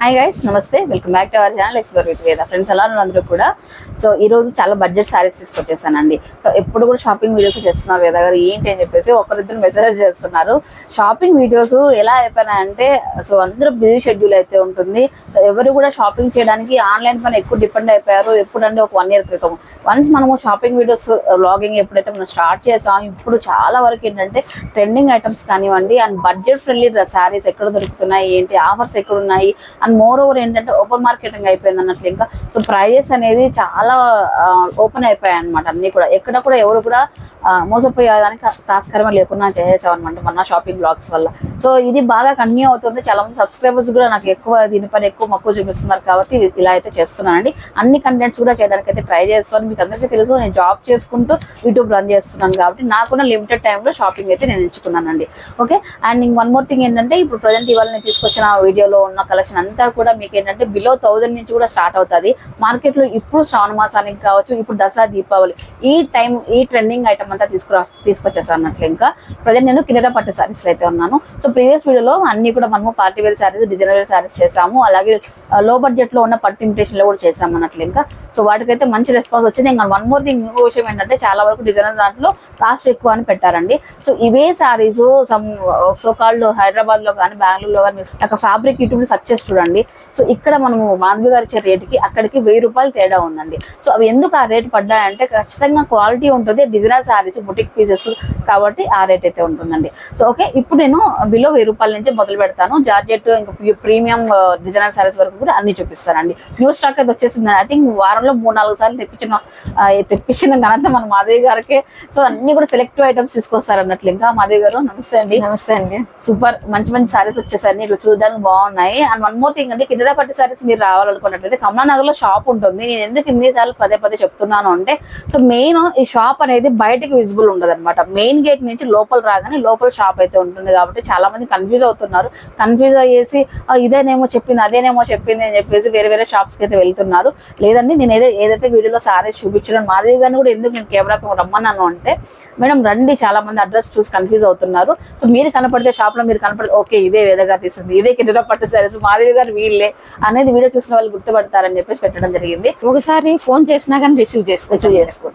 Hi guys నమస్తే. Welcome back to our channel explore with Veda friends ఎలా అందరూ కూడా? సో ఈ రోజు చాలా బడ్జెట్ సారీస్ తీసుకొచ్చేసానండి. సో ఎప్పుడు కూడా షాపింగ్ వీడియోస్ చేస్తున్నారు వేద గారు ఏంటి అని చెప్పేసి ఒకరిద్దరు మెసేజ్ చేస్తున్నారు. షాపింగ్ వీడియోస్ ఎలా అయిపోయినాయంటే సో అందరూ బిజీ షెడ్యూల్ అయితే ఉంటుంది. ఎవరు కూడా షాపింగ్ చేయడానికి ఆన్లైన్ పైన ఎక్కువ డిపెండ్ అయిపోయారు. ఎప్పుడంటే ఒక వన్ ఇయర్ క్రితం. వన్స్ మనము షాపింగ్ వీడియోస్ వ్లాగింగ్ ఎప్పుడైతే మనం స్టార్ట్ చేసాం ఇప్పుడు చాలా వరకు ఏంటంటే ట్రెండింగ్ ఐటమ్స్ కానివ్వండి అండ్ బడ్జెట్ ఫ్రెండ్లీ శారీస్ ఎక్కడ దొరుకుతున్నాయి ఏంటి ఆఫర్స్ ఎక్కడ ఉన్నాయి అండ్ మోర్ ఓవర్ ఏంటంటే ఓపెన్ మార్కెటింగ్ అయిపోయింది అన్నట్లు ఇంకా. సో ప్రైజెస్ అనేది చాలా ఓపెన్ అయిపోయాయి అనమాట అన్ని కూడా. ఎక్కడ కూడా ఎవరు కూడా మోసపోయేదానికి ఆస్కారమే లేకుండా చేసేసాం అనమాట మన షాపింగ్ బ్లాగ్స్ వల్ల. సో ఇది బాగా కంటిన్యూ అవుతుంది. చాలా మంది సబ్స్క్రైబర్స్ కూడా నాకు ఎక్కువ దీనిపైన ఎక్కువ మక్కువ చూపిస్తున్నారు కాబట్టి ఇలా అయితే చేస్తున్నానండి. అన్ని కంటెంట్స్ కూడా చేయడానికి అయితే ట్రై చేస్తాను. మీకు అందరికీ తెలుసు నేను జాబ్ చేసుకుంటూ యూట్యూబ్ రన్ చేస్తున్నాను కాబట్టి నాకున్న లిమిటెడ్ టైంలో షాపింగ్ అయితే నేను ఎంచుకున్నానండి. ఓకే అండ్ ఇంక వన్ మోర్ థింగ్ ఏంటంటే ఇప్పుడు ప్రజెంట్ ఇవాళ నేను తీసుకొచ్చిన వీడియోలో ఉన్న కలెక్షన్ అంతా కూడా మీకు ఏంటంటే బిలో థౌజండ్ నుంచి కూడా స్టార్ట్ అవుతుంది. మార్కెట్లో ఇప్పుడు శ్రావణ మాసానికి కావచ్చు ఇప్పుడు దసరా దీపావళి ఈ టైం ఈ ట్రెండింగ్ ఐటమ్ అంతా తీసుకురా తీసుకొచ్చేసాను అన్నట్లు ఇంకా. ప్రజెంట్ నేను కిన్నెర పట్టు సారీస్ అయితే ఉన్నాను. సో ప్రీవియస్ వీడియోలో అన్ని కూడా మనము party wear saris designer wear saris చేసాము. అలాగే లో బడ్జెట్లో ఉన్న పట్టు ఇమిటేషన్లో కూడా చేసాము అన్నట్లు ఇంకా. సో వాటికైతే మంచి రెస్పాన్స్ వచ్చింది. ఇంకా వన్ మోర్ థింగ్ ఇంకో విషయం ఏంటంటే చాలా వరకు డిజైనర్ దాంట్లో కాస్ట్ ఎక్కువ అని పెట్టారండి. సో ఇవే సారీస్ సమ్ సో కాల్డ్ హైదరాబాద్లో కానీ బెంగళూరులో కానీ ఒక ఫ్యాబ్రిక్ యూట్యూబ్ సెర్చ్ చేసి చూడండి. సో ఇక్కడ మనము మాధవి గారు ఇచ్చే రేటుకి అక్కడికి వెయ్యి రూపాయలు తేడా ఉందండి. సో అవి ఎందుకు ఆ రేట్ పడ్డాయంటే ఖచ్చితంగా క్వాలిటీ ఉంటుంది. డిజైనర్ సారీస్ బుటిక్ పీసెస్ కాబట్టి ఆ రేట్ అయితే ఉంటుందండి. సో ఓకే ఇప్పుడు నేను బిలో వెయ్యి రూపాయల నుంచి మొదలు పెడతాను. జార్జెట్ ఇంకా ప్రీమియం డిజైనర్ సారీస్ వరకు కూడా అన్ని చూపిస్తానండి. న్యూ స్టాక్ అయితే వచ్చేసింది. ఐ థింక్ వారంలో మూడు నాలుగు సార్లు తెప్పించిన తెప్పించిన ఘనత మన మాధవి గారికి. సో అన్ని కూడా సెలెక్టివ్ ఐటమ్స్ తీసుకొస్తారు అన్నట్లు ఇంకా మాధవి గారు నమస్తే అండి. నమస్తే అండి. సూపర్ మంచి మంచి సారీస్ వచ్చేసాయి ఇట్లా చూడడానికి బాగున్నాయి. అండ్ వన్ మోర్ థింగ్ అంటే కింద పట్టు సారీస్ మీరు రావాలనుకున్నట్లయితే కమలానగర్లో షాప్ ఉంటుంది. నేను ఎందుకు ఇన్ని సార్లు పదే పదే చెప్తున్నాను అంటే సో మెయిన్ ఈ షాప్ అనేది బయటకి విజిబుల్ ఉండదు అనమాట మెయిన్ గేట్ నుంచి లోపల రాగానే లోపల షాప్ అయితే ఉంటుంది కాబట్టి చాలా మంది కన్ఫ్యూజ్ అవుతున్నారు. కన్ఫ్యూజ్ అయ్యేసి ఇదేనేమో చెప్పింది అదేనేమో చెప్పింది అని చెప్పేసి వేరే వేరే షాప్స్కి అయితే వెళ్తున్నారు. లేదండి నేను ఏదైతే ఏదైతే వీడియోలో సారీస్ చూపించాను మాధవి గారిని కూడా ఎందుకు నేను కెమెరాకి రమ్మన్నాను అంటే మేడం రండి చాలా మంది అడ్రస్ చూసి కన్ఫ్యూజ్ అవుతున్నారు. సో మీరు కనపడితే షాప్లో మీరు కనపడితే ఓకే ఇదే వేదగా తీసింది ఇదే కింద పట్టు సారీస్ మాధవి గారు వీళ్ళే అనేది వీడియో చూసిన వాళ్ళు గుర్తుపడతారని చెప్పేసి పెట్టడం జరిగింది. ఒకసారి ఫోన్ చేసినా కానీ రిసీవ్ చేసుకో రిసీవ్ చేసుకో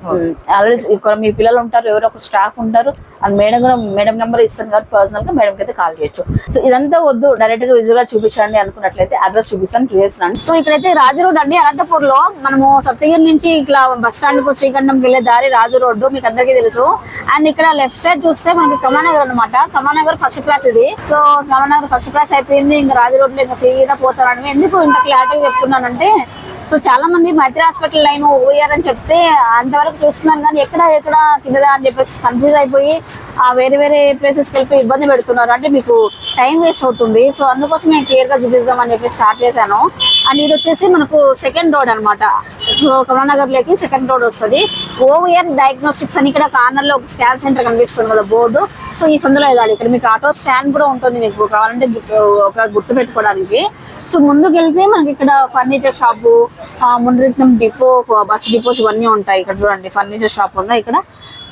ఆల్రెడీ ఇక్కడ మీ పిల్లలు ఉంటారు ఎవరో ఒక స్టాఫ్ ఉంటారు అండ్ మేడం కూడా మేడం నెంబర్ ఇస్తాను కాబట్టి పర్సనల్గా మేడం అయితే కాల్ చేయొచ్చు. సో ఇదంతా వద్దు డైరెక్ట్గా విజువల్గా చూపించండి అనుకున్నట్లయితే అడ్రస్ చూపిస్తాను చూపిస్తున్నాను సో ఇక్కడైతే రాజు రోడ్ అండి అనంతపూర్లో మనము సప్తగిరి నుంచి ఇట్లా బస్ స్టాండ్కు శ్రీకంఠంకి వెళ్ళే దారి రాజు రోడ్డు మీకు అందరికీ తెలుసు. అండ్ ఇక్కడ లెఫ్ట్ సైడ్ చూస్తే మనకి కమానగర్ అనమాట కమానగర్ ఫస్ట్ క్లాస్ ఇది. సో కమానగర్ ఫస్ట్ క్లాస్ అయిపోయింది. ఇంకా రాజు రోడ్లో ఇంకా సీదా పోతారని ఎందుకు ఇంత క్లారిటీగా చెప్తున్నానంటే సో చాలా మంది మైత్రి హాస్పిటల్ లైన్ ఓఆర్ అని చెప్తే అంతవరకు చూస్తున్నారు కానీ ఎక్కడ ఎక్కడ కింద అని చెప్పేసి కన్ఫ్యూజ్ అయిపోయి ఆ వేరే వేరే ప్లేసెస్కి వెళ్ళిపోయి ఇబ్బంది పెడుతున్నారు. అంటే మీకు టైం వేస్ట్ అవుతుంది. సో అందుకోసం నేను క్లియర్గా చూపిద్దామని చెప్పి స్టార్ట్ చేశాను. అండ్ ఇది వచ్చేసి మనకు సెకండ్ రోడ్ అనమాట సో కరోనా లోకి సెకండ్ రోడ్ వస్తుంది ఓవియర్ డయాగ్నోస్టిక్స్ అని ఇక్కడ కార్నర్లో ఒక స్కాన్ సెంటర్ కనిపిస్తుంది కదా బోర్డు. సో ఈ సందులో వెళ్ళాలి. ఇక్కడ మీకు ఆటో స్టాండ్ కూడా ఉంటుంది మీకు. కావాలంటే ఒక గుర్తు పెట్టుకోవడానికి. సో ముందుకు వెళ్తే మనకి ఇక్కడ ఫర్నిచర్ షాపు ముందు డిపో బస్ డిపోస్ ఇవన్నీ ఉంటాయి ఇక్కడ చూడండి. ఫర్నిచర్ షాప్ ఉందా ఇక్కడ?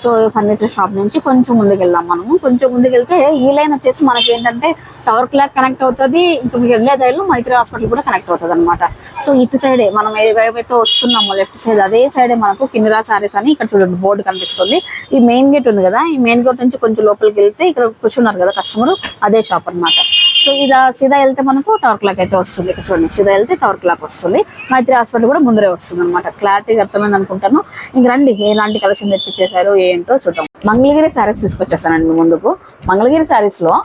సో ఫర్నిచర్ షాప్ నుంచి కొంచెం ముందుకు వెళ్దాం మనము. కొంచెం ముందుకు వెళ్తే ఈ లైన్ వచ్చేసి మనకి ఏంటంటే టవర్ క్లాక్ కనెక్ట్ అవుతుంది ఇంకా మీకు వెళ్ళే దారిలో మైత్రి హాస్పిటల్ కూడా కనెక్ట్ అవుతుంది అనమాట సో ఇటు సైడే మనం ఏ వైపు వస్తున్నామో లెఫ్ట్ సైడ్ అదే సైడే మనకు కిందిరా సారీస్ అని ఇక్కడ చూడండి బోర్డు కనిపిస్తుంది. ఈ మెయిన్ గేట్ ఉంది కదా ఈ మెయిన్ గేట్ నుంచి కొంచెం లోపలికి వెళ్తే ఇక్కడ కూర్చున్నారు కదా కస్టమర్ అదే షాప్ అన్నమాట. సో ఇదా సీదా వెళ్తే మనకు టవర్ క్లాక్ అయితే వస్తుంది. ఇక్కడ చూడండి సీదా వెళ్తే టవర్ క్లాక్ వస్తుంది. మైత్రి హాస్పిటల్ కూడా ముందరే వస్తుంది అనమాట క్లారిటీగా అర్థమైంది అనుకుంటాను. ఇంక రండి ఎలాంటి కలెక్షన్ తెప్పించేశారు ఏంటో చూద్దాం. మంగళగిరి శారీస్ తీసుకొచ్చేసానండి ముందుకు. మంగళగిరి శారీస్లో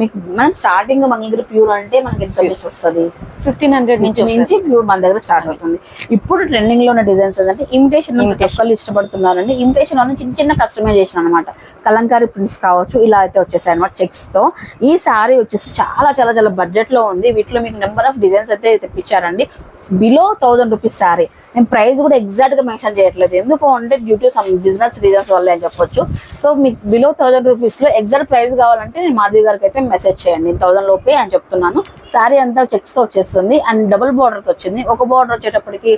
మీకు మనం స్టార్టింగ్ మంగళగిరి ప్యూర్ అంటే మనకి ఎంత నుంచి వస్తుంది? ఫిఫ్టీన్ హండ్రెడ్ నుంచి నుంచి ప్యూర్ మన దగ్గర స్టార్ట్ అవుతుంది. ఇప్పుడు ట్రెండింగ్లో ఉన్న డిజైన్స్ ఏంటంటే ఇమిటేషన్ ఒక్కళ్ళు ఇష్టపడుతున్నారండి. ఇమిటేషన్లో చిన్న చిన్న కస్టమైజేషన్ అనమాట కలంకారీ ప్రింట్స్ కావచ్చు ఇలా అయితే వచ్చేసాయి అనమాట చెక్స్తో. ఈ సారీ వచ్చేసి చాలా చాలా చాలా బడ్జెట్లో ఉంది. వీటిలో మీకు నెంబర్ ఆఫ్ డిజైన్స్ అయితే తెప్పించారండి. బిలో థౌజండ్ రూపీస్ శారీ నేను ప్రైస్ కూడా ఎగ్జాక్ట్గా మెన్షన్ చేయట్లేదు. ఎందుకు అంటే due to some business reasons వల్ల అని చెప్పొచ్చు. సో మీకు బిలో థౌజండ్ రూపీస్లో ఎగ్జాక్ట్ ప్రైస్ కావాలంటే నేను మాధవి గారికి అయితే మెసేజ్ చేయండి. థౌసండ్ లోపే అని చెప్తున్నాను. శారీ అంతా చెక్స్తో వచ్చేస్తుంది. అండ్ డబుల్ బార్డర్ వచ్చింది. ఒక బార్డర్ వచ్చేటప్పటికి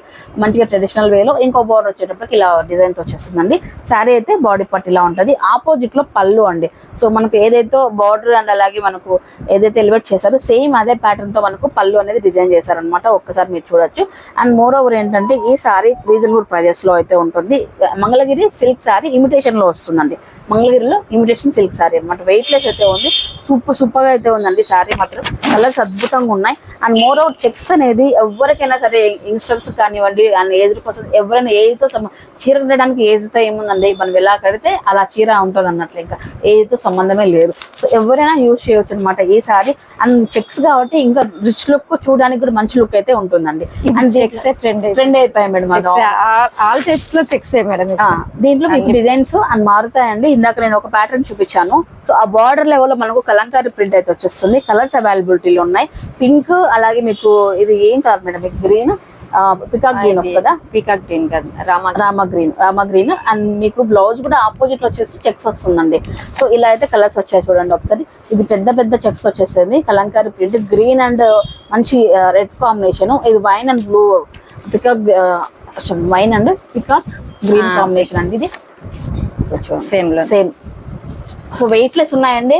మంచిగా ట్రెడిషనల్ వేలో ఇంకో బార్డర్ వచ్చేటప్పటికి ఇలా డిజైన్తో వచ్చేస్తుందండి. శారీ అయితే బాడీ పార్ట్ ఇలా ఉంటుంది. ఆపోజిట్లో పళ్ళు అండి. సో మనకు ఏదైతే బార్డర్ అండ్ అలాగే మనకు ఏదైతే ఎలివేట్ చేశారో సేమ్ అదే ప్యాటర్న్తో మనకు పళ్ళు అనేది డిజైన్ చేశారనమాట ఒక్కసారి మీరు చూడండి. చూడొచ్చు. అండ్ మోర్ ఓవర్ ఏంటంటే ఈ సారీ రీజనబుల్ ప్రైజెస్లో అయితే ఉంటుంది. మంగళగిరి సిల్క్ సారీ ఇమిటేషన్లో వస్తుందండి. మంగళగిరిలో ఇమిటేషన్ సిల్క్ సారీ అనమాట వెయిట్ లెస్ అయితే ఉంది. సూపర్ సూపర్గా అయితే ఉందండి సారీ మాత్రం. కలర్స్ అద్భుతంగా ఉన్నాయి. అండ్ మోర్ ఓవర్ చెక్స్ అనేది ఎవరికైనా సరే యంగ్స్టర్స్ కానివ్వండి అండ్ ఏజ్ కోసం ఎవరైనా ఏజ్తో చీర కట్టడానికి ఏజ్తో ఏముందండి? మనం ఎలా కడితే అలా చీర ఉంటుంది అన్నట్లు ఇంకా ఏజ్తో సంబంధమే లేదు. సో ఎవరైనా యూజ్ చేయొచ్చు అనమాట ఈ సారీ. అండ్ చెక్స్ కాబట్టి ఇంకా రిచ్ లుక్ చూడడానికి కూడా మంచి లుక్ అయితే ఉంటుందండి. చెక్స్ ట్రెండ్ ట్రెండ్ అయిపోయాయి మేడం ఆల్ టైప్స్లో చెక్స్ మేడం దీంట్లో మీకు డిజైన్స్ అండ్ మారుతాయండి. ఇందాక నేను ఒక ప్యాటర్న్ చూపించాను. సో ఆ బార్డర్ లెవెల్లో మనకు కలంకారీ ప్రింట్ అయితే వచ్చేస్తుంది. కలర్స్ అవైలబిలిటీలో ఉన్నాయి. పింక్ అలాగే మీకు ఇది ఏం కాదు మేడం మీకు గ్రీన్ పికాక్ గ్రీన్ వస్తుందా? పీకాక్ గ్రీన్ కాదు Rama Rama green Rama green and మీకు బ్లౌజ్ కూడా ఆపోజిట్ వచ్చేసి చెక్స్ వస్తుందండి. సో ఇలా అయితే కలర్స్ వచ్చాయి చూడండి ఒకసారి. ఇది పెద్ద పెద్ద చెక్స్ వచ్చేసింది. కలంకారీ ప్రింట్ గ్రీన్ అండ్ మంచి రెడ్ కాంబినేషన్ ఇది wine and blue peacock wine and peacock green. Combination అండి ఇది. సో చూడండి. సేమ్లో సేమ్ సో వెయిట్ లెస్ ఉన్నాయండి.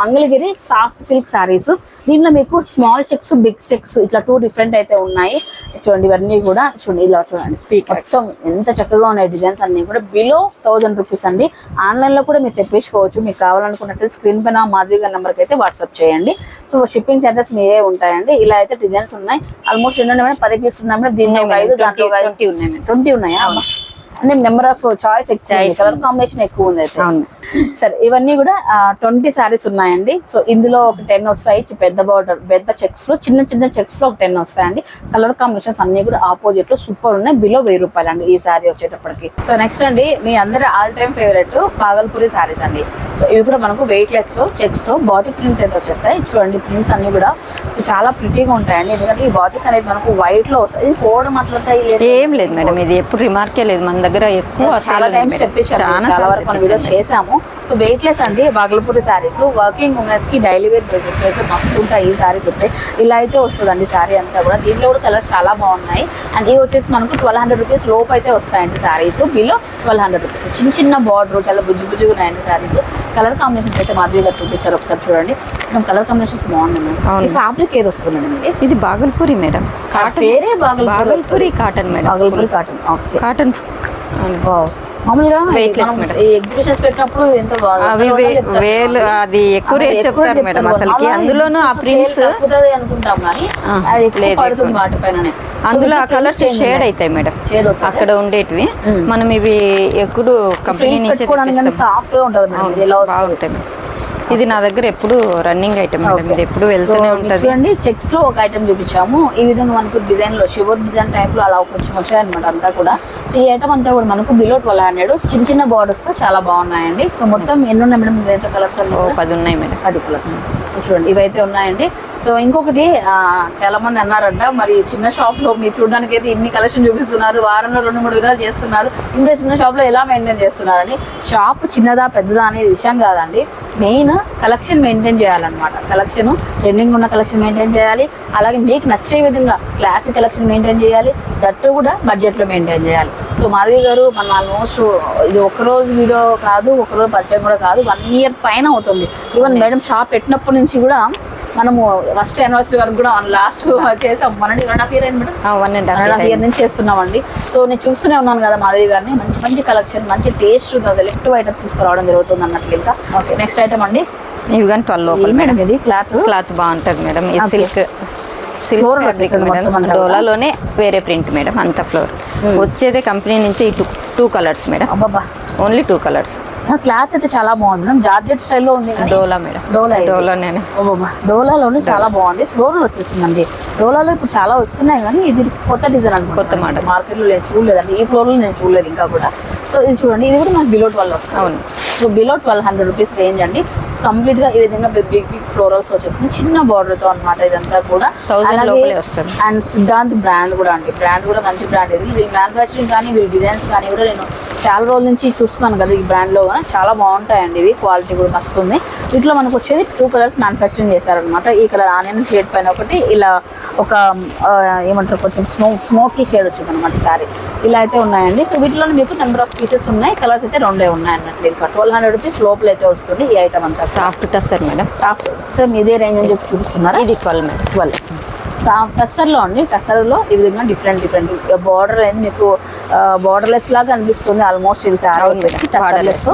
మంగళగిరి సాఫ్ట్ సిల్క్ సారీస్ దీంట్లో మీకు స్మాల్ చెక్స్ బిగ్ చెక్స్ ఇట్లా టూ డిఫరెంట్ అయితే ఉన్నాయి. చూడండి ఇవన్నీ కూడా చూడండి ఇలా చూడండి. మొత్తం ఎంత చక్కగా ఉన్నాయి డిజైన్స్ అన్ని కూడా. బిలో థౌజండ్ రూపీస్ అండి. ఆన్లైన్లో కూడా మీరు తెప్పించుకోవచ్చు. మీకు కావాలనుకున్నట్టు స్క్రీన్ పైన మాధవి గారి నెంబర్కి అయితే వాట్సాప్ చేయండి. సో షిప్పింగ్ చార్జెస్ మీరే ఉంటాయండి. ఇలా అయితే డిజైన్స్ ఉన్నాయి. ఆల్మోస్ట్ ఎన్నో పది పీస్ ఉన్నాయి. మేడం ఒక ఐదు దాంట్లో ట్వంటీ ఉన్నాయా. అంటే నెంబర్ ఆఫ్ చాయిస్ ఎక్కువ కలర్ కాంబినేషన్ ఎక్కువ ఉంది అయితే. అవును. సరే ఇవన్నీ కూడా ట్వంటీ సారీస్ ఉన్నాయండి. సో ఇందులో ఒక టెన్ వస్తాయి. పెద్ద బార్డర్ పెద్ద చెక్స్లో చిన్న చిన్న చెక్స్లో ఒక టెన్ వస్తాయండి. కలర్ కాంబినేషన్స్ అన్ని కూడా ఆపోజిట్లో సూపర్ ఉన్నాయి. బిలో వెయ్యి రూపాయలు అండి ఈ సారీ వచ్చేటప్పటికి. సో నెక్స్ట్ అండి మీ అందరి all time favourite Bhagalpuri saris అండి. సో ఇవి కూడా మనకు వెయిట్ లెస్ చెక్స్తో బాతిక్ ప్రింట్ అయితే వచ్చేస్తాయి. చూడండి ప్రింట్స్ అన్ని కూడా. సో చాలా ప్రిటీగా ఉంటాయండి. ఎందుకంటే ఈ బాతిక్ అనేది మనకు వైట్లో వస్తాయి ఇది పోవడం అట్లా ఏం లేదు మేడం ఇది ఎప్పుడు రిమార్కే లేదు. మన దగ్గర ఎక్కువ చాలా టైమ్స్. చెప్పించాము చాలా వరకు మనం వీడియోస్. చేసాము సో వెయిట్ లెస్ అండి బాగలపూరి శారీస్ వర్కింగ్ ఉమెన్స్కి డైలీ వేర్ డ్రెస్సెస్ అయితే మస్తు ఉంటాయి ఈ సారీస్ అయితే. ఇలా అయితే వస్తుందండి సారీ అంతా కూడా. దీంట్లో కూడా కలర్స్ చాలా బాగున్నాయి. అండ్ ఇవి వచ్చేసి మనకు ట్వెల్వ్ హండ్రెడ్ రూపీస్ లోపు అయితే వస్తాయండి saris below twelve hundred rupees చిన్న చిన్న బార్డర్ చాలా బుజ్జు బుజ్జుగా ఉన్నాయండి సారీస్ కలర్ కాంబినేషన్స్ అయితే మాధవి గారు చూపిస్తారు ఒకసారి చూడండి. కలర్ కాంబినేషన్స్ బాగున్నాయి అవును. మేడం ఫ్యాబ్రిక్ ఏది వస్తుంది మేడం ఇది? ఇది Bhagalpuri madam. Cotton Bhagalpuri Bhagalpuri cotton madam. Bhagalpuri cotton okay cotton మామూలుగా Weightless మనం మేడం. ఈ ఎగ్జిబిషన్స్ పెట్టినప్పుడు ఎంత బాగా అవి వే- వేలు అది ఎక్కువ రేట్ చెప్తారు మేడం అసలుకి. అందులోనూ ఆ ప్రింట్స్ అనుకుంటాం కానీ అది లేదు, అందులో ఆ కలర్స్ షేడ్ అవుతాయి మేడం అక్కడ ఉండేటివి. మ్మ్. మనం ఇవి ఎప్పుడు కంపెనీ నుంచి. సాఫ్ట్గా ఉంటుంది బాగుంటాయి ఇది నా దగ్గర ఎప్పుడు రన్నింగ్ ఐటమ్ మేడం. ఇది ఎప్పుడు వెళ్తూనే ఉంటది. చూడండి చెక్స్లో ఒక ఐటమ్ చూపించాము. ఈ విధంగా మనకు డిజైన్లో షివర్ డిజైన్ టైప్లో అలా కొంచెం వచ్చాయన్నమాట అంతా కూడా. సో ఈ ఐటమ్ అంతా కూడా మనకు బిలో ట్వెల్వ్ హండ్రెడ్ చిన్న చిన్న బార్డర్స్తో చాలా బాగున్నాయండి. సో మొత్తం ఎన్ని ఉన్నాయి మేడం? ఎంత కలర్స్ పది ఉన్నాయి మేడం. పది కలర్స్ సో చూడండి ఇవైతే ఉన్నాయండి. సో ఇంకొకటి చాలా మంది అన్నారంట మరి చిన్న షాప్లో మీరు చూడడానికి అయితే ఇన్ని కలెక్షన్ చూపిస్తున్నారు వారంలో రెండు మూడు విధాలు చేస్తున్నారు ఇంత చిన్న షాప్లో ఎలా మెయింటైన్ చేస్తున్నారని. షాప్ చిన్నదా పెద్దదా అనేది విషయం కాదండి. మెయిన్ కలెక్షన్ మెయింటైన్ చేయాలన్నమాట. కలెక్షన్ ట్రెండింగ్ ఉన్న కలెక్షన్ మెయింటైన్ చేయాలి. అలాగే మీకు నచ్చే విధంగా క్లాసిక్ కలెక్షన్ మెయింటైన్ చేయాలి. దట్టు కూడా బడ్జెట్లో మెయింటైన్ చేయాలి. సో మాధవి గారు మనం ఆల్మోస్ట్ ఇది ఒక రోజు వీడియో కాదు ఒకరోజు పరిచయం కూడా కాదు వన్ ఇయర్ పైన అవుతుంది. ఈవెన్ మేడం షాప్ పెట్టినప్పటి నుంచి కూడా మనము ఫస్ట్ యానివర్సరీ వరకు కూడా లాస్ట్ చేసాం. వన్ అండ్ హాఫ్ ఇయర్ అయింది madam. One and one half year నుంచి చేస్తున్నామండి. సో నేను చూస్తూనే ఉన్నాను కదా మాధవి గారిని. మంచి మంచి కలెక్షన్ మంచి టేస్ట్ ఎలక్టివ్ ఐటమ్స్ తీసుకురావడం జరుగుతుంది అన్నట్లు ఇంకా. ఓకే నెక్స్ట్ ఐటమ్ అండి. ఇవి కానీ ట్వెల్వ్ లోపల మేడం ఇది? క్లాత్ క్లాత్ బాగుంటది మేడం. ఈ. సిల్క్ వచ్చేసింది మేడం. డోలాలోనే వేరే ప్రింట్ మేడం అంత ఫ్లోర్ Hmm. వచ్చేదే కంపెనీ నుంచి ఈ two two colours madam. Only two colours cloth అయితే చాలా బాగుంది. మేడం జార్జెట్ స్టైల్లో ఉంది డోలా మేడం. డోలా. డోలానే ఓబా డోలాలోనే చాలా బాగుంది. ఫ్లోర్ వచ్చేసిందండి. డోలాలో ఇప్పుడు చాలా వస్తున్నాయి కానీ ఇది కొత్త డిజైన్ అనుకుంటా. కొత్త model. మార్కెట్లో నేను చూడలేదండి. ఈ ఫ్లోర్లో నేను చూడలేదు ఇంకా కూడా. సో ఇది చూడండి. ఇది కూడా మనకి బిలో ట్వెల్వ్ వస్తుంది. అవును. So below twelve hundred rupees range అండి. కంప్లీట్గా ఈ విధంగా బిగ్ బిగ్ ఫ్లోరల్స్ వచ్చేస్తుంది చిన్న బార్డర్తో అనమాట ఇదంతా కూడా. 1000 లోపలే వస్తుంది. అండ్ సిద్ధాంత్ బ్రాండ్ కూడా అండి. బ్రాండ్ కూడా మంచి బ్రాండ్ ఇది. వీళ్ళ మ్యానుఫ్యాక్చరింగ్ కానీ వీళ్ళ డిజైన్స్ కానీ కూడా నేను చాలా రోజుల నుంచి చూస్తున్నాను కదా ఈ బ్రాండ్లో. కూడా చాలా బాగుంటాయండి. ఇవి క్వాలిటీ కూడా మస్తు ఉంది వీటిలో మనకు వచ్చేది టూ కలర్స్ మ్యానుఫ్యాక్చరింగ్ చేశారనమాట ఈ కలర్ ఆనియన్ షేడ్ పైన ఒకటి ఇలా ఒక ఏమంటారు కొంచెం స్మో స్మోకీ షేడ్ వచ్చింది అనమాట సారీ ఇలా అయితే ఉన్నాయండి. సో వీటిలో మీకు నెంబర్ ఆఫ్ పీసెస్ ఉన్నాయి. కలర్స్ అయితే రెండే ఉన్నాయి అన్నట్లు ఇది ట్వెల్వ్ హండ్రెడ్ రూపీస్ లోపల అయితే వస్తుంది ఈ ఐటమ్ అంతా. సాఫ్ట్ టస్సర్ మేడం సేమ్ ఇదే రేంజ్ అని చెప్పి చూపిస్తున్నారా? ఇది ట్వెల్వ్ మేడం ట్వెల్వ్ టస్సర్లో అండి టస్సర్లో ఈ విధంగా డిఫరెంట్ డిఫరెంట్ బార్డర్ అనేది మీకు బార్డర్లెస్ లాగా అనిపిస్తుంది ఆల్మోస్ట్ ఇది శారీ వచ్చేసి టస్సర్లెస్.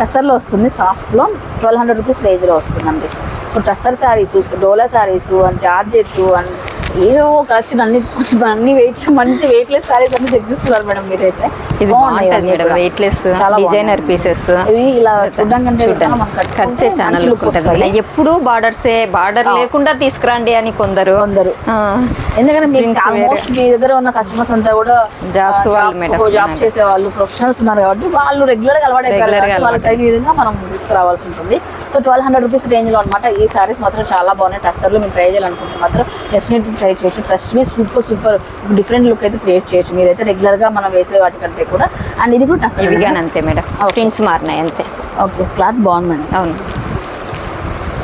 టస్సర్లో వస్తుంది సాఫ్ట్లో ట్వెల్వ్ హండ్రెడ్ రూపీస్ రేంజ్లో వస్తుందండి. So tussar saris dola saris and georgette and ఏదో కలెక్షన్ అన్ని అన్ని వెయిట్ మంచి వెయిట్లెస్ శారీస్ అన్ని తెప్పిస్తున్నారు మేడం మీరైతే ఇది బాగుంటుంది మేడం కూడా. వెయిట్లెస్ చాలా డిజైనర్. పీసెస్ ఇలా చూడడం కంటే కూడా మనం కడితే చాలా లుక్ ఉంటుంది. ఎప్పుడు బార్డర్సే బార్డర్. లేకుండా తీసుకురండి అని కొందరు కొందరు ఎందుకంటే ఆల్మోస్ట్ మీ దగ్గర ఉన్న కస్టమర్స్ అంతా కూడా Jobs వాళ్ళు మేడం. జాబ్ చేసే వాళ్ళు ప్రొఫెషనల్స్ ఉన్నారు కాబట్టి వాళ్ళు రెగ్యులర్గా అలవాటు వాళ్ళకి తగిన విధంగా మనం తీసుకురావాల్సి ఉంటుంది సో ట్వెల్వ్ హండ్రెడ్ రూపీస్ రేంజ్లో అనమాట ఈ సారీస్ మాత్రం చాలా బాగున్నాయి టస్టర్లో మీరు ట్రై చేయాలనుకుంటే మాత్రం డెఫినెట్ ట్రై చేయొచ్చు. మీ సూపర్ సూపర్ డిఫరెంట్ లుక్ అయితే క్రియేట్ చేయొచ్చు. మీరైతే రెగ్యులర్గా మనం వేసే వాటికంటే కూడా. అండ్ ఇది కూడా టస్టర్ ఇవి కానీ అంతే మేడం. ప్రింట్స్ మారినాయి అంతే. ఓకే క్లాత్ బాగుంది మేడం. అవును.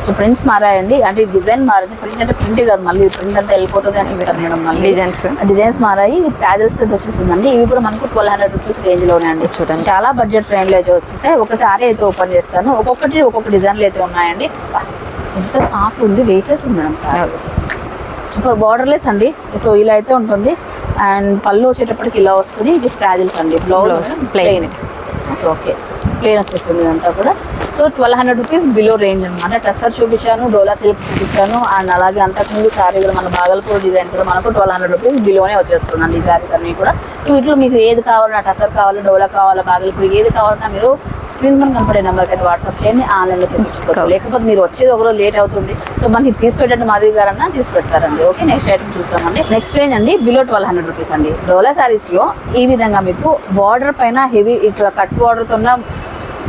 సో ప్రింట్స్ మారాయండి. అంటే డిజైన్ మారింది. ప్రింట్ అంటే ప్రింట్ కాదు. మళ్ళీ ప్రింట్ అంతా వెళ్ళిపోతుంది అని చెప్తారు మేడం మళ్ళీ. Designs. డిజైన్స్ మారాయి. విత్ ప్యాజల్స్ వచ్చేసిందండి. ఇవి కూడా మనకు ట్వెల్వ్ హండ్రెడ్ రూపీస్ రేంజ్లోనే అండి. చూడండి. చాలా బడ్జెట్ రేంజ్లో అయితే వచ్చేసాయి. ఒకసారి అయితే ఓపెన్ చేస్తాను. ఒక్కొక్కటి ఒక్కొక్క డిజైన్లు అయితే ఉన్నాయండి. ఎంత సాఫ్ట్ ఉంది. వెయిట్లెస్ ఉంది మేడం సార్ సూపర్ బార్డర్లెస్ అండి. సో ఇలా అయితే ఉంటుంది. అండ్ పళ్ళు వచ్చేటప్పటికి ఇలా వస్తుంది. విత్ ప్యాజల్స్ అండి. బ్లౌజ్. ప్లెయిన్. ఓకే. ప్లేన్ వచ్చేస్తుంది ఇదంతా కూడా. So twelve hundred rupees below range అనమాట టస్సర్ చూపించాను డోలా సిల్క్ చూపించాను అండ్ అలాగే అంతకుముందు సారీ కూడా మన బాగల్పూర్ డిజైన్ కూడా మనకు ట్వెల్వ్ హండ్రెడ్ రూపీస్ బిలోనే వచ్చేస్తుందండి ఈ సారీస్ అన్ని కూడా. సో వీటిలో మీకు ఏది కావాలన్నా టస్సర్ కావాలి డోలా కావాలా బాగల్పూర్ ఏది కావాలన్నా మీరు స్క్రీన్ మీద కనపడే నెంబర్కి అయితే వాట్సాప్ చేయండి ఆన్లైన్లో తెప్పించుకోవచ్చు. Okay. లేకపోతే మీరు వచ్చేది ఒకరోజు లేట్ అవుతుంది. సో మనకి తీసి పెట్టండి మాధవి గారు అన్న తీసి పెడతారండి ఓకే నెక్స్ట్ ఐటమ్ చూస్తామండి. నెక్స్ట్ రేంజ్ అండి బిలో ట్వెల్వ్ హండ్రెడ్ రూపీస్ అండి. డోలా సారీస్లో ఈ విధంగా మీకు బార్డర్ పైన హెవీ ఇట్లా కట్ బార్డర్ తోన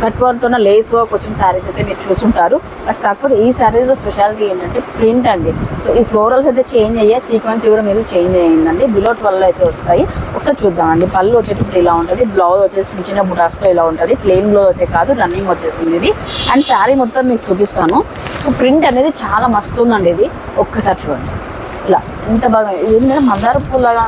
కట్ వర్క్తో లేస్ వర్క్ వచ్చిన శారీస్ అయితే మీరు చూసుంటారు. బట్ కాకపోతే ఈ శారీస్లో స్పెషాలిటీ ఏంటంటే ప్రింట్ అండి. సో ఈ ఫ్లోరల్స్ అయితే చేంజ్ అయ్యే సీక్వెన్స్ కూడా మీరు చేంజ్ అయ్యిందండి. బిలో ట్వెల్వ్ అయితే వస్తాయి. ఒకసారి చూద్దామండి. పళ్ళు వచ్చేటప్పుడు ఇలా ఉంటుంది. బ్లౌజ్ వచ్చేసి చిన్న చిన్న బుటాస్తో ఇలా ఉంటుంది. ప్లెయిన్ బ్లౌజ్ అయితే కాదు రన్నింగ్ వచ్చేసింది ఇది. అండ్ శారీ మొత్తం మీకు చూపిస్తాను. సో ప్రింట్ అనేది చాలా మస్తు ఉందండి ఇది. ఒక్కసారి చూడండి. ఇలా ఎంత బాగా ఏంటంటే మందార పూలాగా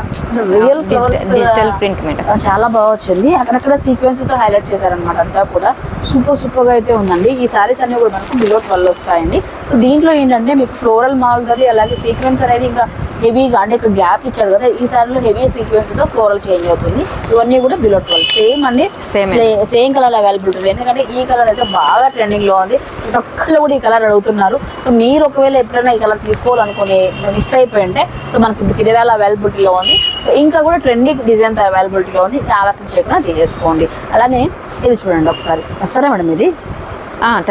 రియల్ ఫ్లవర్స్ డిజిటల్ ప్రింట్ చాలా బాగా వచ్చింది. అక్కడక్కడ సీక్వెన్స్తో హైలైట్ చేశారనమాట అంతా కూడా. సూపర్ సూపర్గా అయితే ఉందండి. ఈ సారీస్ అన్ని కూడా మనకు బిలో ట్వెల్వ్ వస్తాయండి. సో దీంట్లో ఏంటంటే మీకు ఫ్లోరల్ మాల్దరి అలాగే సీక్వెన్స్ అనేది ఇంకా హెవీగా అంటే ఇక్కడ గ్యాప్ ఇచ్చాడు కదా ఈ సారీలో హెవీ సీక్వెన్స్తో ఫ్లోరల్ చేంజ్ అవుతుంది. ఇవన్నీ కూడా బిలో ట్వెల్వ్ సేమ్ అండి. Same. సేమ్ కలర్ అవైలబిలిటీ ఉంది. ఎందుకంటే ఈ కలర్ అయితే బాగా ట్రెండింగ్లో ఉంది. ప్రతి ఒక్కళ్ళు కూడా ఈ కలర్ అడుగుతున్నారు. సో మీరు ఒకవేళ ఎప్పుడైనా ఈ కలర్ తీసుకోవాలనుకుని మిస్ అయిపోయి ఉంటే సో మనకి కిరియాల అవైలబిలిటీలో ఉంది. సో ఇంకా కూడా ట్రెండింగ్ డిజైన్ అవైలబిలిటీలో ఉంది. చేయకుండా తీసేసుకోండి. అలానే ఇది చూడండి ఒకసారి. వస్తారా మేడం ఇది? వర్క్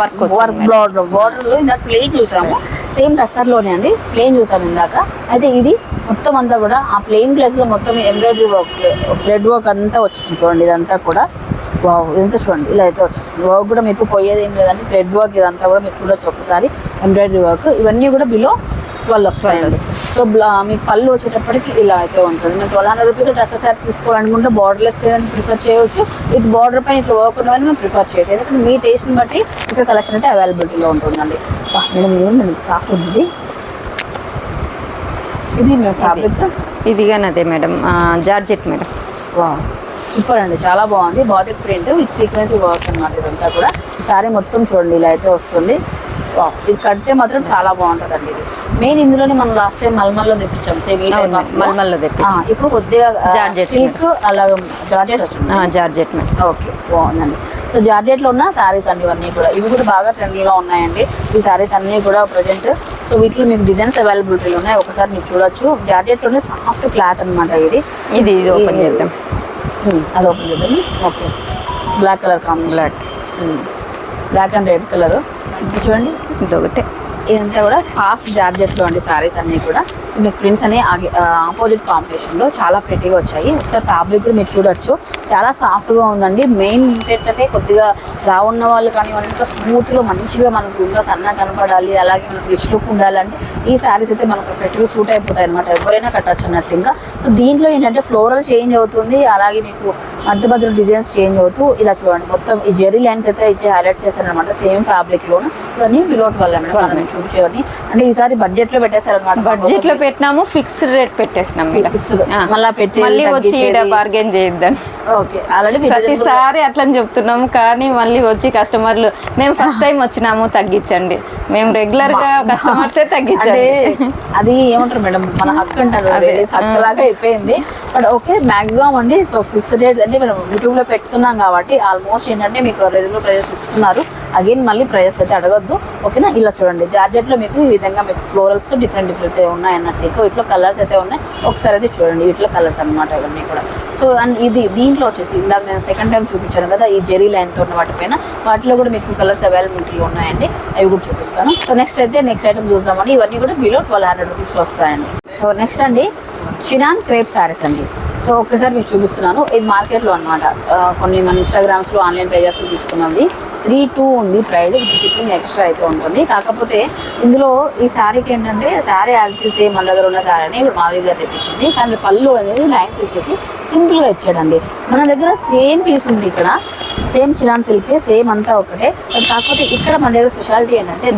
వర్క్ వచ్చింది బార్డర్ బార్డర్లో ఇందాక ప్లేన్ చూసాము. సేమ్ టస్సర్లోనే అండి ప్లేన్ చూసాము ఇందాక. అయితే ఇది మొత్తం అంతా కూడా ఆ ప్లేన్ ప్లేస్లో మొత్తం ఎంబ్రాయిడరీ వర్క్ థ్రెడ్ వర్క్ అంతా వచ్చేసింది చూడండి ఇదంతా కూడా. వావ్ ఇదంతా చూడండి ఇలా అయితే వచ్చేస్తుంది వర్క్ కూడా మీకు పోయేది ఏం లేదండి థ్రెడ్ వర్క్ ఇదంతా కూడా మీరు చూడొచ్చు ఒకసారి. ఎంబ్రాయిడరీ వర్క్ ఇవన్నీ కూడా బిలో ట్వెల్వ్ వస్తాయండి సో బ్లా మీ పళ్ళు వచ్చేటప్పటికి ఇలా అయితే ఉంటుంది. మీరు twelve hundred rupees dress set తీసుకోవాలనుకుంటే బార్డర్లెస్ ప్రిఫర్ చేయవచ్చు. ఇటు బార్డర్ పైన ఇట్లా వర్క్ ఉన్నవన్నీ మేము ప్రిఫర్ చేయొచ్చు. ఎందుకంటే మీ టేస్ట్ని బట్టి ఇక్కడ కలెక్షన్ అయితే అవైలబిలిటీలో ఉంటుందండి. మేడం ఏంటండి? సాఫ్ట్ ఉంది ఇది. మేము ఫ్యాబ్రిక్ ఇది కానీ అదే మేడం. Georgette madam. వా సూపర్ అండి. చాలా బాగుంది. Batik print with sequence work అన్నమాట ఇదంతా కూడా. సారీ మొత్తం చూడండి ఇలా అయితే వస్తుంది. ఇది కడితే మాత్రం చాలా బాగుంటుందండి ఇది. మెయిన్ ఇందులోనే మనం లాస్ట్ టైం మల్మల్లో తెప్పించాం సేమ్ మల్మల్లో తెప్పించాం. ఇప్పుడు కొద్దిగా జార్జెట్ సిల్క్ అలాగే జార్జెట్ వచ్చింది. జార్జెట్ ఓకే బాగుందండి. సో జార్జెట్లో ఉన్న శారీస్ అండి ఇవన్నీ కూడా. ఇవి కూడా బాగా ట్రెండీగా ఉన్నాయండి. ఈ శారీస్ అన్నీ కూడా ప్రజెంట్ సో వీటిలో మీకు డిజైన్స్ అవైలబిలిటీలో ఉన్నాయి. ఒకసారి మీరు చూడొచ్చు. జార్జెట్లోనే సాఫ్ట్ క్లాత్ అన్నమాట ఇది. ఇది ఇది ఓపెన్ చేద్దాం. ఉమ్, అది ఓపెన్ చేద్దాం. Okay black colour combination black black and red colour. చూడండి. ఇది ఒకటే ఇదంతా కూడా సాఫ్ట్ జార్జెట్లో అండి సారీస్ అన్నీ కూడా. మీకు ప్రింట్స్ అనే ఆపోజిట్ కాంబినేషన్లో చాలా ప్రెట్టీగా వచ్చాయి. ఒకసారి ఫ్యాబ్రిక్ కూడా మీరు చూడొచ్చు. చాలా సాఫ్ట్గా ఉందండి. మెయిన్ ఏంటంటే కొద్దిగా రా ఉన్న వాళ్ళు కానీ ఇంకా స్మూత్గా మంచిగా మనకు ఇంకా సన్న కనపడాలి. అలాగే మనకు రిచ్ లుక్ ఉండాలంటే ఈ శారీస్ అయితే మనకు పర్ఫెక్ట్గా సూట్ అయిపోతాయి అనమాట ఎవరైనా కట్టచ్చు అన్నట్లు ఇంకా. సో దీంట్లో ఏంటంటే ఫ్లోరల్ చేంజ్ అవుతుంది. అలాగే మీకు మధ్య మధ్యలో డిజైన్స్ చేంజ్ అవుతూ ఇలా చూడండి. మొత్తం ఈ జెరీ లైన్స్ అయితే ఇచ్చి హైలైట్ చేశారనమాట సేమ్ ఫ్యాబ్రిక్ లోను. ఇవన్నీ బిలోట్ వల్ల మేడం చూపించేవన్నీ. అంటే ఈసారి బడ్జెట్లో పెట్టేశారనమాట బడ్జెట్లో పెట్టినాము ఫిక్స్డ్ రేట్ పెట్టేసినాం. ఆ. మళ్ళా పెట్టి మళ్ళీ వచ్చి. బార్గెన్ చేయొద్దని. ఓకే ఆల్రెడీ ప్రతిసారి అట్లని చెప్తున్నాము కానీ మళ్ళీ వచ్చి కస్టమర్లు మేము ఫస్ట్ టైం వచ్చినాము తగ్గించండి. మేము రెగ్యులర్గా కస్టమర్సే తగ్గించండి. అది ఏమంటారు మేడం? మన హక్కు అంటారు. Really హక్కులాగా అయిపోయింది. బట్ ఓకే మాక్సిమం అండి. సో ఫిక్స్డ్ రేట్ అంటే మనం యూట్యూబ్లో పెడుతున్నాం కాబట్టి ఆల్మోస్ట్ ఏంటంటే మీకు రెగ్యులర్ ప్రైజెస్ ఇస్తున్నారు. అగైన్ మళ్ళీ ప్రైజెస్ అయితే అడగద్దు. ఓకేనా ఇలా చూడండి. జార్జెట్లో మీకు ఈ విధంగా మీకు ఫ్లోరల్స్ డిఫరెంట్ డిఫరెంట్ ఉన్నాయి అన్నట్టు ఎక్కువ ఇట్లా కలర్స్ అయితే ఉన్నాయి. ఒకసారి అయితే చూడండి. ఇట్లా కలర్స్ అన్నమాట ఇవన్నీ కూడా. సో అండ్ ఇది దీంట్లో వచ్చేసి ఇందాక నేను సెకండ్ టైం చూపించాను కదా ఈ జెరీ లైన్తో ఉన్న వాటిపైన వాటిలో కూడా మీకు కలర్స్ అవైలబిలిటీలో ఉన్నాయండి. అవి కూడా చూపిస్తాను. సో నెక్స్ట్ అయితే నెక్స్ట్ ఐటమ్ చూద్దామండి ఇవన్నీ కూడా బిలో ట్వెల్వ్ హండ్రెడ్ రూపీస్లో వస్తాయండి. సో నెక్స్ట్ అండి చినాన్ క్రేప్ సారీస్ అండి. సో ఒకసారి మీకు చూపిస్తున్నాను. ఇది మార్కెట్లో అనమాట కొన్ని మన ఇన్స్టాగ్రామ్స్లో ఆన్లైన్ పేజెస్లో తీసుకున్నది. త్రీ టూ ఉంది ప్రైస్ షిప్పింగ్ ఎక్స్ట్రా అయితే ఉంటుంది. కాకపోతే ఇందులో ఈ శారీకి ఏంటంటే శారీ యాజ్కి సేమ్ మన దగ్గర ఉన్న శారీని ఇప్పుడు మామూలుగా గారు తెప్పించింది. కానీ పళ్ళు అనేది లైన్ తెచ్చేసి సింపుల్గా ఇచ్చాడండి. మన దగ్గర సేమ్ పీస్ ఉంది ఇక్కడ. సేమ్ చినాన్ సిల్క్ సేమ్ అంతా ఒకటే. కాకపోతే ఇక్కడ మన దగ్గర స్పెషాలిటీ ఏంటంటే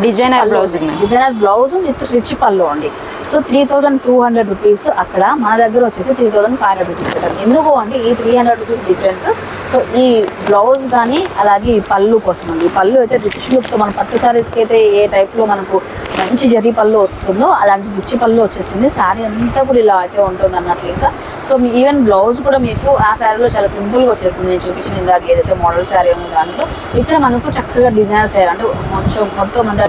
blouse ఉంది. డిజైనర్ బ్లౌజ్ విత్ రిచ్ పళ్ళు అండి. So three thousand two hundred rupees అక్కడ మన దగ్గర వచ్చేసి three thousand five hundred rupees ఎందుకు అంటే ఈ three hundred rupees difference so ఈ బ్లౌజ్ కానీ అలాగే ఈ పళ్ళు కోసం అండి. ఈ పళ్ళు అయితే రిచ్ లుక్ మన పట్టు సారీస్కి అయితే ఏ టైప్లో మనకు మంచి జరీ పళ్ళు వస్తుందో అలాంటి రిచ్ పళ్ళు వచ్చేసింది. శారీ అంతా కూడా ఇలా అయితే ఉంటుంది అన్నట్లు ఇంకా. సో ఈవెన్ బ్లౌజ్ కూడా మీకు ఆ శారీలో చాలా సింపుల్గా వచ్చేసింది. నేను చూపించిన ఇందాక ఏదైతే మోడల్ శారీ ఉందో దాంట్లో. ఇక్కడ మనకు చక్కగా డిజైన్ శారీ అంటే కొంచెం మొత్తం అంతా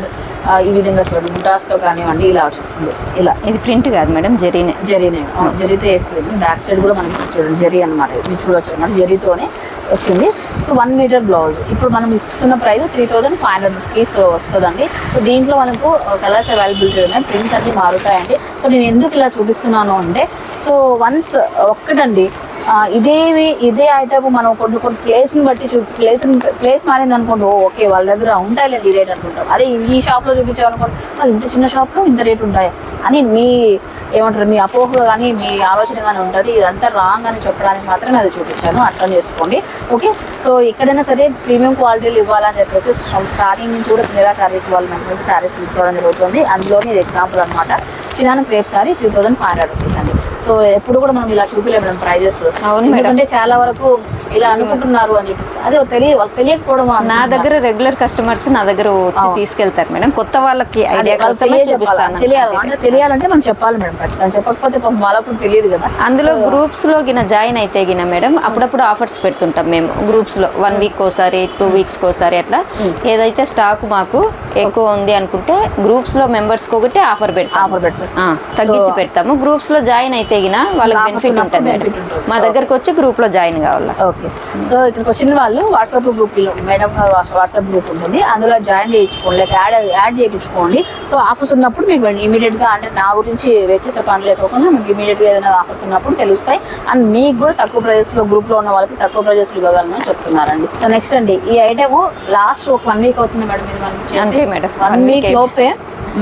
ఈ విధంగా చూడండి. బుటాస్తో కానివ్వండి ఇలా వచ్చేస్తుంది ఇలా. ఇది ప్రింట్ కాదు మేడం జరీనే. జరీనే. జరీతో వేస్తుంది బ్యాక్ సైడ్ కూడా మనకి చూడండి జరీ అనమాట మీరు చూడొచ్చు అనమాట జరీతోనే వచ్చింది. సో వన్ మీటర్ బ్లౌజ్ ఇప్పుడు మనం ఇస్తున్న price three thousand five hundred rupees వస్తుందండి. సో దీంట్లో మనకు uh, కలర్స్ అవైలబిలిటీ ఉన్నాయి. ప్రింట్స్ అన్ని మారుతాయండి. సో నేను ఎందుకు ఇలా చూపిస్తున్నాను అంటే సో వన్స్ uh, ఒక్కటండి. ఇదేవి ఇదే ఐటమ్ మనం కొన్ని కొన్ని ప్లేస్ని బట్టి చూ ప్లేస్ ప్లేస్ మారింది అనుకోండి ఓ ఓకే వాళ్ళ దగ్గర ఉంటాయి లేదు ఈ రేట్ అనుకుంటాం. అదే ఈ షాప్లో చూపించామనుకోండి వాళ్ళు ఇంత చిన్న షాప్లో ఇంత రేట్ ఉంటాయి? అని మీ ఏమంటారు మీ అపోహ కానీ మీ ఆలోచన కానీ ఉంటుంది. ఇదంతా రాంగ్ అని చెప్పడానికి మాత్రమే అది చూపించాను. అర్థం చేసుకోండి. ఓకే? సో ఎక్కడైనా సరే ప్రీమియం క్వాలిటీలు ఇవ్వాలని చెప్పేసి ఫ్రమ్ స్టార్టింగ్ నుంచి కూడా మీరా శారీస్ వాళ్ళు మంచి శారీస్ తీసుకోవడం జరుగుతుంది. అందులోని ఇది ఎగ్జాంపుల్ అనమాట చిన్న crepe sari three thousand five hundred rupees అండి. సో ఎప్పుడు కూడా మనం ఇలా చూపించలేము మేడం ప్రైజెస్ అవును మేడం. ఎందుకంటే చాలా వరకు ఇలా అనుకుంటున్నారు అని చెప్పేసి. అదే తెలియ వాళ్ళకి తెలియకపోవడం నా. దగ్గర రెగ్యులర్ కస్టమర్స్ నా దగ్గర వచ్చి. తీసుకెళ్తారు మేడం. కొత్త వాళ్ళకి ఐడియా కోసమే. చూపిస్తాను తెలియాలి? అంటే తెలియాలంటే మనం చెప్పాలి మేడం ఖచ్చితంగా. చెప్పకపోతే పాపం వాళ్ళకు తెలియదు కదా. అందులో గ్రూప్స్లో గిన జాయిన్ అయితే గిన మేడం అప్పుడప్పుడు ఆఫర్స్ పెడుతుంటాం మేము. గ్రూప్స్లో వన్ వీక్ ఒకసారి టూ వీక్స్ ఒకసారి అట్లా. ఏదైతే స్టాక్ మాకు ఎక్కువ ఉంది అనుకుంటే గ్రూప్స్లో మెంబర్స్ ఒకటి ఆఫర్ పెడతాం ఆఫర్ పెడతారు. ఆ, తగ్గించి పెడతాము. గ్రూప్స్లో జాయిన్ అయితే గిన వాళ్ళకి బెనిఫిట్ ఉంటుంది. మా దగ్గరకు వచ్చి గ్రూప్లో జాయిన్ కావాలా? ఓకే సో ఇక్కడికి వచ్చిన వాళ్ళు WhatsApp group madam WhatsApp group ఉంటుంది. అందులో జాయిన్ చేయించుకోండి. లేక యాడ్ యాడ్ చేయించుకోండి. సో ఆఫర్స్ ఉన్నప్పుడు మీకు ఇమీడియట్గా అంటే నా గురించి వెయిట్ చేసే పని లేకుండా మీకు ఇమీడియట్గా ఏదైనా ఆఫర్స్ ఉన్నప్పుడు తెలుస్తాయి. అండ్ మీకు కూడా తక్కువ ప్రైజెస్లో గ్రూప్లో ఉన్న వాళ్ళకి తక్కువ ప్రైజెస్ ఇవ్వగలను చెప్తున్నారండి. సో నెక్స్ట్ అండి. ఈ ఐటమ్ లాస్ట్ ఒక వన్ వీక్ అవుతుంది మేడం. ఇది మనం అంతే మేడం, వన్ వీక్ లోపే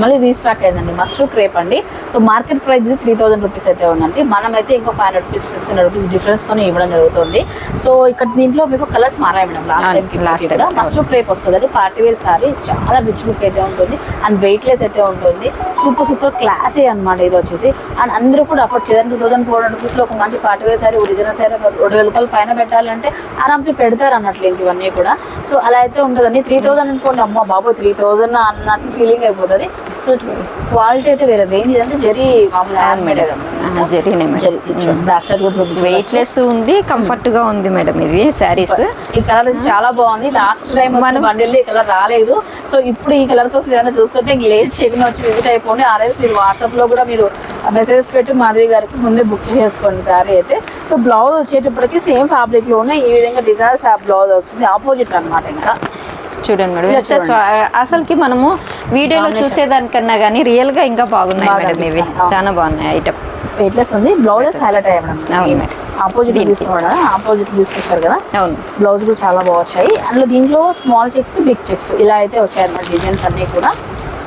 మళ్ళీ రీస్టాక్ అయిందండి. మస్రూ క్రేప్ అండి. సో మార్కెట్ ప్రైస్ ఇది త్రీ థౌసండ్ రూపీస్ అయితే ఉందండి. మనమైతే ఇంకో five hundred rupees six hundred rupees difference తోనే ఇవ్వడం జరుగుతుంది. సో ఇక్కడ దీంట్లో మీకు కలర్స్ మారాయి మేడం. లాస్ట్ అవును, time last last time mashru crepe వస్తుంది పార్టీ వేర్ సారీ చాలా రిచ్ లుక్ అయితే ఉంటుంది. అండ్ వెయిట్ లెస్ అయితే ఉంటుంది. సూపర్ సూపర్ క్లాసీ అనమాట ఇది వచ్చేసి. అండ్ అందరూ కూడా అఫోర్డ్ చేయాలి టూ థౌసండ్ ఫోర్ హండ్రెడ్ రూపీస్లో ఒక మంచి party wear sari original sari రెండు వేల రూపాయలు పైన పెట్టాలంటే ఆరామ్సే పెడతారు అన్నట్లు ఇంక ఇవన్నీ కూడా. సో అలా అయితే ఉంటుందండి. త్రీ థౌసండ్ అనుకోండి అమ్మ బాబు త్రీ థౌసండ్ అన్నట్టు ఫీలింగ్ అయిపోతుంది. క్వాలిటీ అయితే వేరే రేంజ్ అంటే జరీ మామూలు hand made. Madam. Back side కూడా. వెయిట్ లెస్ ఉంది కంఫర్ట్గా ఉంది మేడం ఇది శారీస్ ఈ కలర్ చాలా బాగుంది. లాస్ట్ టైం మన బండిల్లో ఈ కలర్ రాలేదు. సో ఇప్పుడు ఈ కలర్ కోసం ఏదైనా చూస్తుంటే లేట్ చేయకుండా వచ్చి విజిట్ అయిపోండి. ఆర్ఎస్ మీరు వాట్సాప్లో కూడా మీరు మెసేజ్ పెట్టి మాధవి గారికి ముందే బుక్ చేసుకోండి సారీ అయితే. సో బ్లౌజ్ వచ్చేటప్పటికి సేమ్ ఫ్యాబ్రిక్లోనే ఈ విధంగా డిజైన్ బ్లౌజ్ వస్తుంది. ఆపోజిట్ అన్నమాట ఇంకా. చూడండి మేడం. చా- అసలుకి మనము వీడియోలో చూసేదానికన్నా కానీ రియల్గా ఇంకా బాగున్నాయి బాగా మేడం ఇవి. చాలా బాగున్నాయి ఐటమ్ వెయిట్లెస్ ఉంది. బ్లౌజెస్ హైలైట్ అయ్యాయి మేడం. ఆపోజిట్ కదా. ఆపోజిట్ తీసుకొచ్చారు కదా. అవును. బ్లౌజ్ కూడా చాలా బాగా వచ్చాయి. అందులో దీంట్లో స్మాల్ చెక్స్ బిగ్ చెక్స్ ఇలా అయితే వచ్చాయి అన్నమాట డిజైన్స్ అన్నీ కూడా.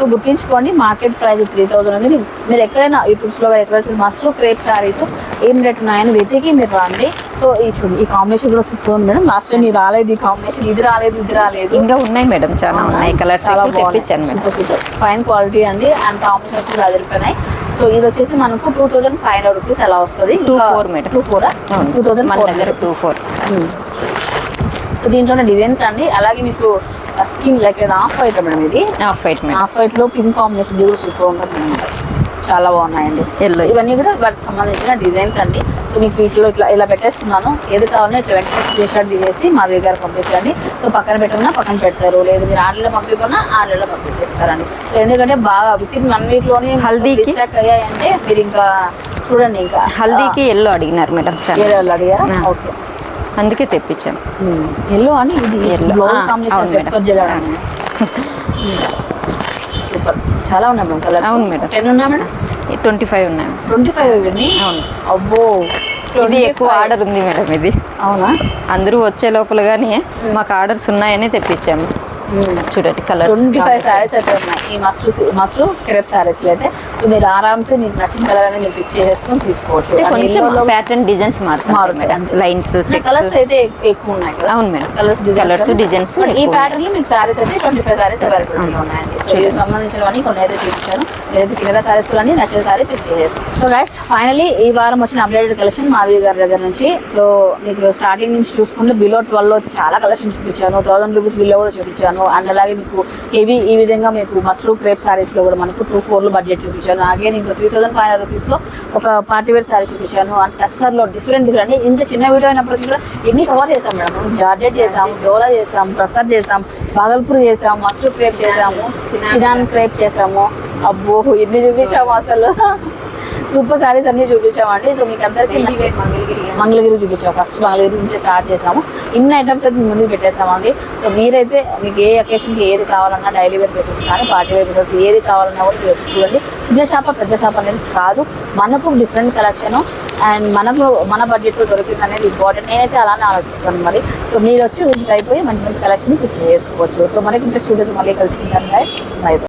సో గుర్తించుకోండి మార్కెట్ ప్రైస్ త్రీ థౌసండ్ ఉంది. మీరు ఎక్కడైనా యూట్యూబ్స్లో ఎక్కడ మస్తు క్రేప్ సారీస్ ఏం రేట్ ఉన్నాయని వెతికి మీరు రండి. సో ఈ చూడండి ఈ కాంబినేషన్ కూడా సూపర్ ఉంది మేడం. లాస్ట్ టైం ఇది రాలేదు ఈ కాంబినేషన్ ఇది రాలేదు ఇది రాలేదు. ఇంకా ఉన్నాయి మేడం చాలా ఉన్నాయి. కలర్స్ తెప్పించాను సూపర్ సూపర్ ఫైన్ క్వాలిటీ అండి. అండ్ కాంబినేషన్స్ కూడా అదిరిపోయినాయి సో ఇది వచ్చేసి మనకు two thousand five hundred rupees అలా వస్తుంది. Two four madam. Two four two thousand మన దగ్గర టూ ఫోర్ సో దీంట్లో డిజైన్స్ అండి. అలాగే మీకు skin like off white madam ఇది. హాఫ్ వైట్ ఆఫ్ వైట్లో పింక్ కాంబినేషన్ కూడా సూపర్ ఉంటుంది అనమాట చాలా బాగున్నాయండి. Yellow. ఇవన్నీ కూడా వాటికి సంబంధించిన డిజైన్స్ అండి. సో మీకు వీటిలో ఇట్లా ఇలా పెట్టేస్తున్నాను. ఏది కావాలో ఇట్లా వెంటనే స్క్రీన్ షాట్ తీసేసి మా దగ్గర పంపించండి. సో పక్కన పెట్టకుండా పక్కన పెడతారు. లేదు మీరు ఆన్లైన్లో పంపించకుండా ఆన్లైన్లో పంపించేస్తారండి. సో ఎందుకంటే బాగా విత్ ఇన్ వన్ వీక్లోనే హల్దీకి? డిస్ట్రాక్ట్ అయ్యాయంటే మీరు ఇంకా చూడండి ఇంకా. హల్దీకి ఎల్లో అడిగినారు మేడం వాళ్ళు అడిగారా. ఓకే. అందుకే తెప్పించాను ఎల్లో అని ఇది చేయడం సూపర్ చాలా ఉన్నాయి మేడం కలర్ అవును మేడం. టెన్ ఉన్నాయి మేడం? ట్వంటీ ఫైవ్ ఉన్నాయి. ట్వంటీ ఫైవ్ అవును. అబ్బో. ఇది 25. ఎక్కువ ఆర్డర్ ఉంది మేడం ఇది. అవునా? అందరూ వచ్చే లోపల కానీ మాకు ఆర్డర్స్ ఉన్నాయని తెప్పించాము. చూడండి కలర్స్. ట్వంటీ ఫైవ్ శారీస్ అయితే ఉన్నాయి. ఈ మస్టు మస్టు క్రెప్ శారీస్ అయితే. సో మీరు ఆరామ్సే మీకు నచ్చిన కలర్ అనేది మీరు పిక్ చేసుకొని తీసుకోవచ్చు. కొంచెం ప్యాటర్న్ డిజైన్స్ మారుతాయి. మేడం లైన్స్ కలర్స్ అయితే ఎక్కు- ఎక్కువ ఉన్నాయి కదా. అవును మేడం కలర్స్ కలర్స్ డిజైన్స్ ఈ ప్యాటర్న్లో మీకు సారీస్ అయితే ట్వంటీ ఫైవ్ సారీస్ అవైలబుల్ ఉన్నాయండి. సో దీనికి సంబంధించినవన్నీ కొన్ని అయితే చూపించాను. ఏదైతే కింద సారీస్ అన్ని నచ్చిన సారీ పిక్ చేసేసుకోండి. సో గైస్ ఫైనలీ ఈ వారం వచ్చిన అప్డేటెడ్ కలెక్షన్ మాధవి గారి దగ్గర నుంచి. సో మీకు స్టార్టింగ్ నుంచి చూసుకుంటే బిలో ట్వెల్వ్లో చాలా కలెక్షన్ చూపించాను. థౌసండ్ రూపీస్ బిలో కూడా చూపించాను. అండ్ అలాగే మీకు హెవీ ఈ విధంగా మీకు మస్రూ క్రేప్ శారీస్లో కూడా మనకు టూ ఫోర్లు బడ్జెట్ చూపించాను. అలాగే నేను త్రీ థౌసండ్ ఫైవ్ హండ్రెడ్ రూపీస్లో ఒక పార్టీ వేర్ శారీ చూపించాను. అండ్ టస్సర్లో డిఫరెంట్ డిఫరెంట్ డిఫరెంట్ ఇంత చిన్న వీడియో అయినప్పటికీ కూడా ఎన్ని కవర్ చేసాం మేడం? జార్జెట్ చేసాం డోలా చేసాం టస్సర్ చేసాం బాగల్పూర్ చేసాం మస్రూ క్రేప్ చేసాము చినాన్ క్రేప్ చేసాము అబ్బో ఎన్ని చూపించాము అసలు? సూపర్ సారీస్ అన్ని చూపించామండి. సో మీకు అందరికీ మంగళగిరి చూపించాం. ఫస్ట్ మంగళగిరి నుంచి స్టార్ట్ చేసాము. ఇన్ని ఐటమ్స్ అయితే ముందుకు పెట్టేసామండి. సో మీరైతే మీకు ఏ అకేషన్కి ఏది కావాలన్నా డైలీ వేర్ బేసెస్ కానీ పార్టీ వేర్ బేసెస్ ఏది కావాలన్నా కూడా మీరు చూడండి. చిన్న షాప్ పెద్ద షాప్ అనేది కాదు. మనకు డిఫరెంట్ కలెక్షన్ అండ్ మనకు మన బడ్జెట్లో దొరికింది అనేది ఇంపార్టెంట్ నేనైతే అలానే ఆలోచిస్తాను మరి. సో మీరు వచ్చి విజిట్ అయిపోయి మంచి మంచి కలెక్షన్ పిక్ చేసుకోవచ్చు. సో మనకి ఇంట్రెస్ట్ ఉంటుంది మళ్ళీ కలుసుకుంటాను గైస్ బై